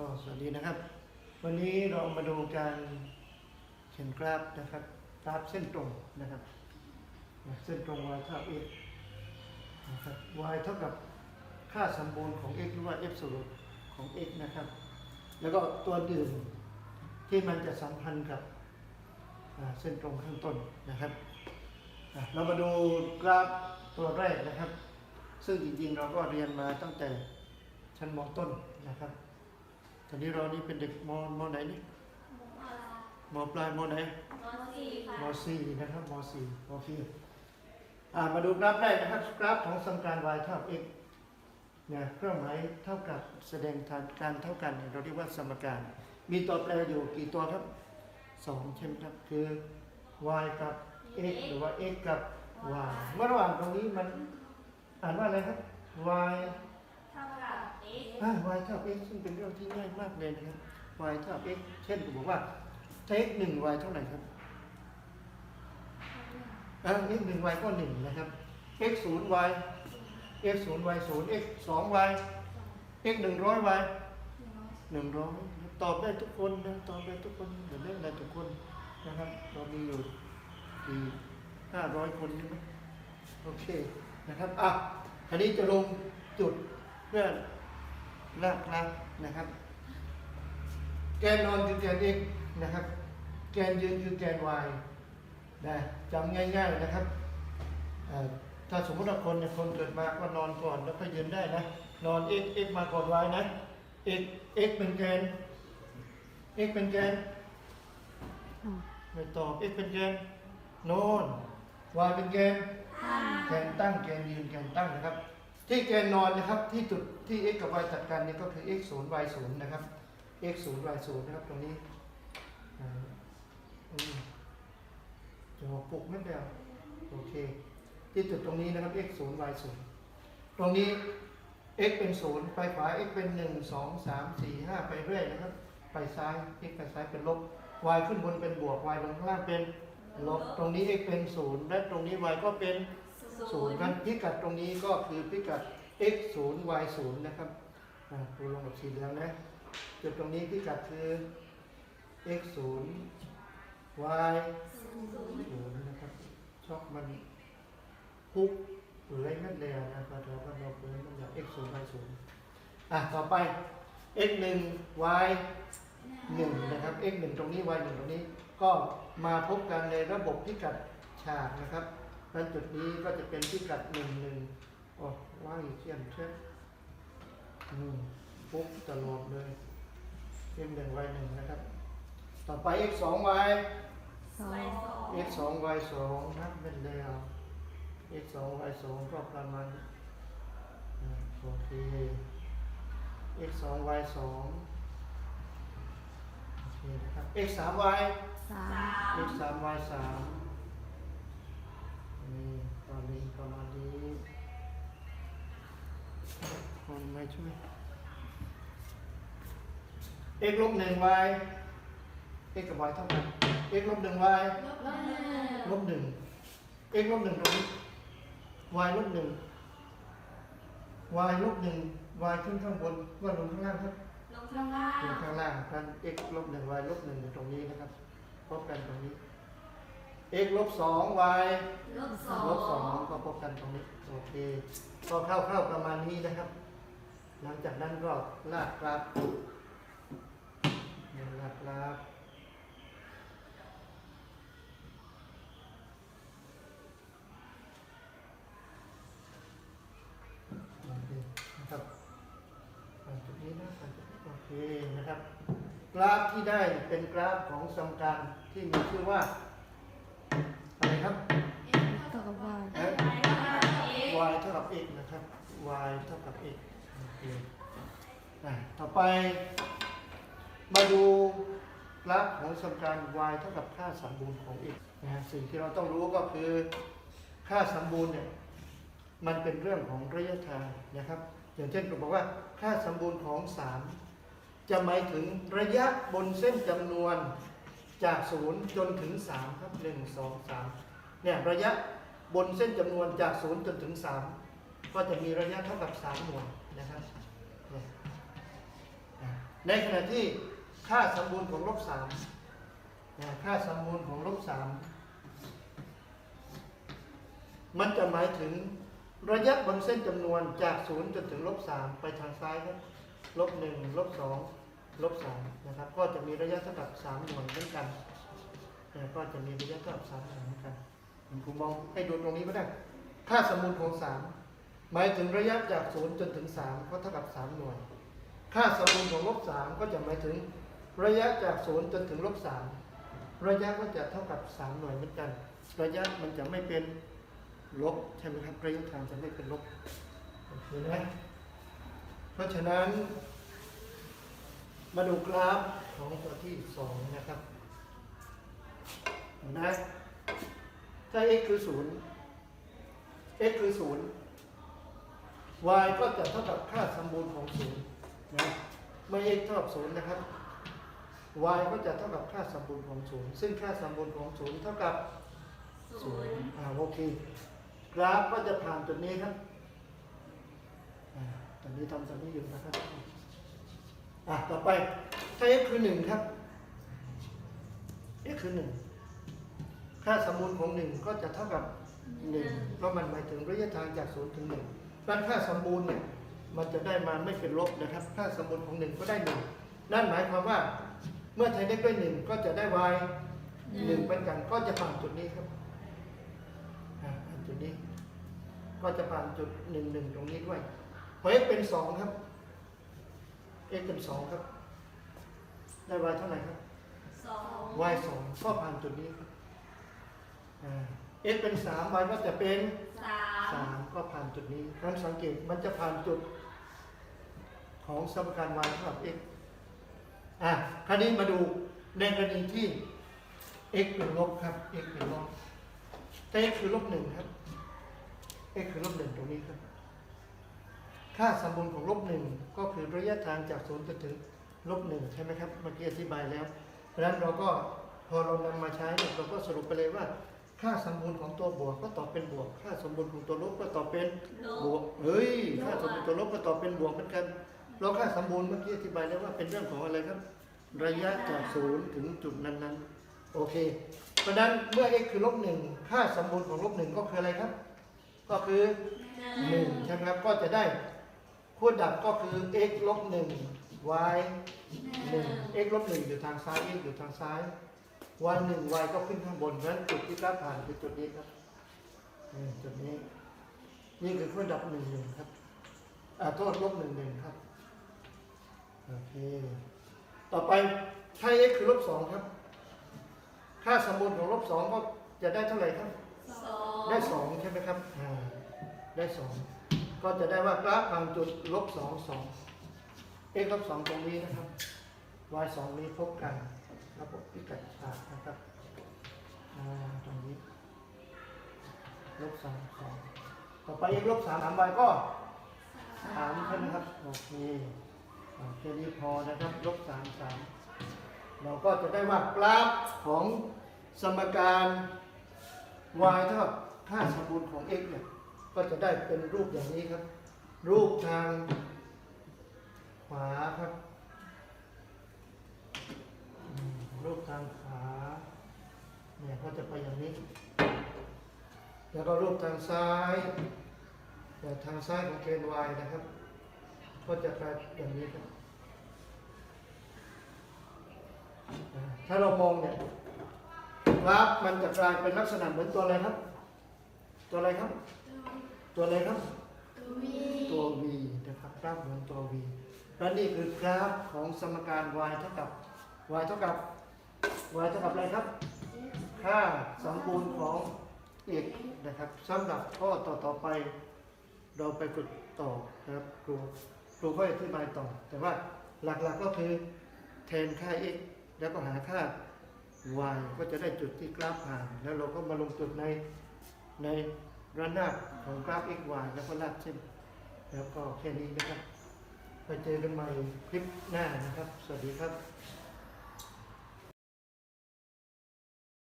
ก็สวัสดีนะครับ วันนี้เรามาดูการเขียนกราฟนะครับ กราฟเส้นตรงนะครับ เส้นตรง y เท่า x นะครับ y เท่ากับค่าสมบูรณ์ของ x หรือว่า absolute ของ x นะครับ แล้วก็ตัวอื่นที่มันจะสัมพันธ์กับเส้นตรงข้างต้นนะครับ เรามาดูกราฟตัวแรกนะครับ ซึ่งจริงๆเราก็เรียนมาตั้งแต่ชั้นมต้นนะครับ ตอนนี้เรานี่เป็นเด็กมมไหนนี่มปลายมไหนมสี่นะครับมสี่โอเคอ่ามาดูกราฟแรกนะครับกราฟของสมการ y เท่า x เนี่ยเครื่องหมายเท่ากับแสดงทางการเท่ากันเนี่ยเราเรียกว่าสมการ มีตัวแปรอยู่กี่ตัวครับสองใช่ไหมครับคือ y กับ x หรือว่า x กับ y เมื่อระหว่างตรงนี้มันอ่านว่าอะไรครับ y อ่า y เท่า x ซึ่งเป็นเรื่องที่ง่ายมากเลยนะครับ y เท่า x เช่นผมบอกว่า x หนึ่ง y เท่าไหร่ครับอ่า x หนึ่ง y ก็หนึ่งนะครับ x ศูนย์ y x ศูนย์ y ศูนย์ x สอง y x หนึ่งร้อย y หนึ่งร้อยตอบได้ทุกคนนะตอบได้ทุกคนเดี๋ยวเล่นได้ทุกคนนะครับเรามีอยู่กี่ห้าร้อยคนใช่ไหมโอเคนะครับอะอันนี้จะลงจุดเพื่อ ลากลากนะครับ แกนนอนคือแกน x นะครับ แกนยืนคือแกน y นะจำง่าย ๆนะครับเอ่อถ้าสมมติว่าคนเนี่ยคนเกิดมาก็นอนก่อนแล้วก็ยืนได้นะ นอน x x มาก่อน y นะ x x เป็นแกน x เป็นแกนไม่ตอบ x เป็นแกนโนน y เป็นแกนแกนตั้งแกนยืนแกนตั้งนะครับ ที่แกนนอนนะครับที่จุดที่ x กับ y จัดกันนี่ก็คือ x 0 y 0นะครับ x 0 y 0นะครับตรงนี้จะหัวปุกไม่เดียวโอเค ที่จุดตรงนี้นะครับ x 0 y 0ตรงนี้ x เป็น 0 ไปขวา x เป็น 1 2 3 4 5 ไปเรื่อยนะครับ ไปซ้าย x ไปซ้ายเป็นลบ y ขึ้นบนเป็นบวก y ลงข้างล่างเป็นลบ ตรงนี้ x เป็น 0 และตรงนี้ y ก็เป็น ศูนย์กันพิกัดตรงนี้ก็คือพิกัด x 0 y 0นย์นะครับอ่าดูลงกับสีเหลืองนะจุดตรงนี้พิกัดคือ x 0 y 0นย์นะครับช็อกมันพุกหรือไรนั่นเลยนะครับเราก็เราเปิดมันอย่าง x 0 y 0อะต่อไป x 1 y 1นะครับ x 1ตรงนี้ y 1ตรงนี้ ก็มาพบกันในระบบพิกัดฉากนะครับ นั้นจุดนี้ก็จะเป็นพิกัดหนึ่งหนึ่งโอ้ว่างอีกเช่นเช่นอืมปุ๊บตลอดเลย x หนึ่ง y หนึ่งนะครับ ต่อไป x สอง y สอง x สอง y สองนับเป็นแล้ว x สอง y สองก็ประมาณอ่าโอเค x สอง y สองโอเคนะครับ x สาม y สาม x สาม y สาม ช่วย x ลบหนึ่ง y x กับ y เท่ากัน x ลบหนึ่ง y ลบหนึ่ง x ลบหนึ่งตรงนี้ y ลบหนึ่ง y ลบหนึ่ง y ขึ้นข้างบนก็ลงข้างล่างครับลงข้างล่างกัน x ลบหนึ่ง y ลบหนึ่งอยู่ตรงนี้นะครับพบกันตรงนี้ x ลบสอง y ลบสองก็พบกันตรงนี้ โอเค ก็เข้าๆประมาณนี้นะครับ หลังจากนั้นก็ลากกราฟเนี่ยลากกราฟโอเคนะครับจุดนี้นะอ่าจุดนี้โอเคนะครับ กราฟที่ได้เป็นกราฟของสมการที่มีชื่อว่า อะไรครับเท่ากับวายเอ๊ะ y เท่ากับ x นะครับ y เท่ากับ x โอเอะ ต่อไป มาดูกราฟของสมการ y เท่ากับค่าสมบูรณ์ของ x นะฮะสิ่งที่เราต้องรู้ก็คือค่าสมบูรณ์เนี่ยมันเป็นเรื่องของระยะทางนะครับ อย่างเช่นผมบอกว่าค่าสมบูรณ์ของ 3 จะหมายถึงระยะบนเส้นจำนวนจาก0จนถึง 3 ครับ 1 2 3เนี่ยระยะบนเส้นจำนวนจาก0จนถึง 3 ก็จะมีระยะเท่ากับ 3 หน่วยนะครับ ในขณะที่ค่าสมบูรณ์ของลบสามค่าสมบูรณ์ของลบสามมันจะหมายถึงระยะบนเส้นจำนวนจากศูนย์จนถึงลบสามไปทางซ้ายครับลบหนึ่งลบสองลบสามนะครับ ก็จะมีระยะเท่ากับสามหน่วยเหมือนกันก็จะมีระยะเท่ากับสามหน่วยเหมือนกันผมครูมองให้ดูตรงนี้ก็ได้ ค่าสมบูรณ์ของสาม หมายถึงระยะจากศูนย์จนถึงสามก็เท่ากับสามหน่วย ค่าสมบูรณ์ของลบสามก็จะหมายถึงระยะจากศูนย์จนถึงลบสามระยะก็จะเท่ากับสามหน่วยเหมือนกัน ระยะมันจะไม่เป็นลบใช่ไหมครับระยะทางจะไม่เป็นลบโอเคไหมเพราะฉะนั้นมาดูกราฟของตัวที่สองนะครับนไหมถ้า x คือศูนย์ x คือศูนย์ y ก็จะเท่ากับค่าสมบูรณ์ของศูนย์นะเมื่อ x เท่ากับศูนย์นะครับ y ก็จะเท่ากับค่าสมบูรณ์ของศูนย์ซึ่งค่าสมบูรณ์ของศูนย์เท่ากับศูนย์อ่าโอเคกราฟก็จะผ่านจุดนี้ครับอ่าตอนนี้ทำสัญญาอยู่นะครับอะต่อไปถ้า x คือหนึ่งครับ x คือหนึ่งค่าสมบูรณ์ของหนึ่งก็จะเท่ากับหนึ่งเพราะมันหมายถึงระยะทางจากศูนย์ถึงหนึ่ง ด้านค่าสมบูรณ์เนี่ยมันจะได้มาไม่เป็นลบนะครับ ค่าสมบูรณ์ของหนึ่งก็ได้หนึ่งนั่นหมายความว่าเมื่อไทยเล็กด้วยหนึ่งก็จะได้ y หนึ่งเป็นกันก็จะผ่านจุดนี้ครับอ่าผ่านจุดนี้ ก็จะผ่านจุดหนึ่งหนึ่งตรงนี้ด้วยพอ x เป็นสองครับ x เป็นสองครับ ได้ y เท่าไหร่ครับสอง y สองก็ผ่านจุดนี้ครับอ่า x เป็นสาม y ก็จะเป็นสาม สามก็ผ่านจุดนี้ครั้นสังเกตมันจะผ่านจุดของสมการ y เท่ากับ x อะคราวนี้มาดูในกรณีที่ x เป็นลบครับ x เป็นลบถ้า x คือลบหนึ่งครับ x คือลบหนึ่งตรงนี้ครับ ค่าสมบูรณ์ของลบหนึ่งก็คือระยะทางจากศูนย์จนถึงลบหนึ่งใช่ไหมครับเมื่อกี้อธิบายแล้ว เพราะฉะนั้นเราก็พอเรานำมาใช้เนี่ยเราก็สรุปไปเลยว่า ค่าสมบูรณ์ของตัวบวกก็ตอบเป็นบวก ค่าสมบูรณ์ของตัวลบก็ตอบเป็นลบบวกเฮ้ย ค่าสมบูรณ์ตัวลบก็ตอบเป็นบวกเหมือนกันเราค่าสมบูรณ์เมื่อกี้อธิบายแล้วว่าเป็นเรื่องของอะไรครับ ระยะจากศูนย์ถึงจุดนั้นๆ โอเค เพราะฉะนั้นเมื่อ x คือลบหนึ่งค่าสมบูรณ์ของลบหนึ่งก็คืออะไรครับ ก็คือหนึ่งหนึ่งใช่ไหมครับก็จะได้คู่ดับก็คือ x ลบหนึ่ง y หนึ่ง x ลบหนึ่งอยู่ทางซ้าย x อยู่ทางซ้าย y หนึ่ง y ก็ขึ้นข้างบนเพราะฉะนั้นจุดที่กราฟผ่านคือจุดนี้ครับนี่จุดนี้ นี่คือคู่ดับหนึ่งหนึ่งครับอ่าโทษลบหนึ่งหนึ่งครับโอเคต่อไปถ้า x คือลบสองครับ ค่าสมบูรณ์ของลบสองก็จะได้เท่าไหร่ครับสองได้สองใช่ไหมครับอ่าได้สองก็จะได้ว่ากราฟทางจุดลบสองสอง x ลบสองตรงนี้นะครับ y สองนี้พบกัน ลบสามสองต่อไป x ลบสามสาม y ก็สามใช่ไหมครับ โอเคอ่แค่นี้พอนะครับ ลบสามสามเราก็จะได้ว่ากราฟของสมการ y เท่ากับค่าสมบูรณ์ของ x เนี่ย ก็จะได้เป็นรูปอย่างนี้ครับ รูปทางขวาครับ รูปทางขวาเนี่ยก็จะไปอย่างนี้ แล้วก็รูปทางซ้ายแต่ทางซ้ายของเกณฑ์ y นะครับ ก็จะกลายอย่างนี้ครับอ่าถ้าเรามองเนี่ยกราฟมันจะกลายเป็นลักษณะเหมือนตัวอะไรครับ ตัวอะไรครับ ตัวอะไรครับ ตัว v นะครับกราฟเหมือนตัว v และนี่คือกราฟของสมการ y เท่ากับ y เท่ากับ y เท่ากับอะไรครับค่าสมบูรณ์ของ x นะครับสำหรับข้อต่อต่อไป เราไปฝึกต่อนะครับครูครูก็อธิบายต่อ แต่ว่าหลักๆก็คือแทนค่า x แล้วก็หาค่า y ก็จะได้จุดที่กราฟผ่าน แล้วเราก็มาลงจุดในในระนาบของกราฟ x y แล้วก็ลากเส้นแล้วก็แค่นี้นะครับไปเจอกันใหม่คลิปหน้านะครับ สวัสดีครับ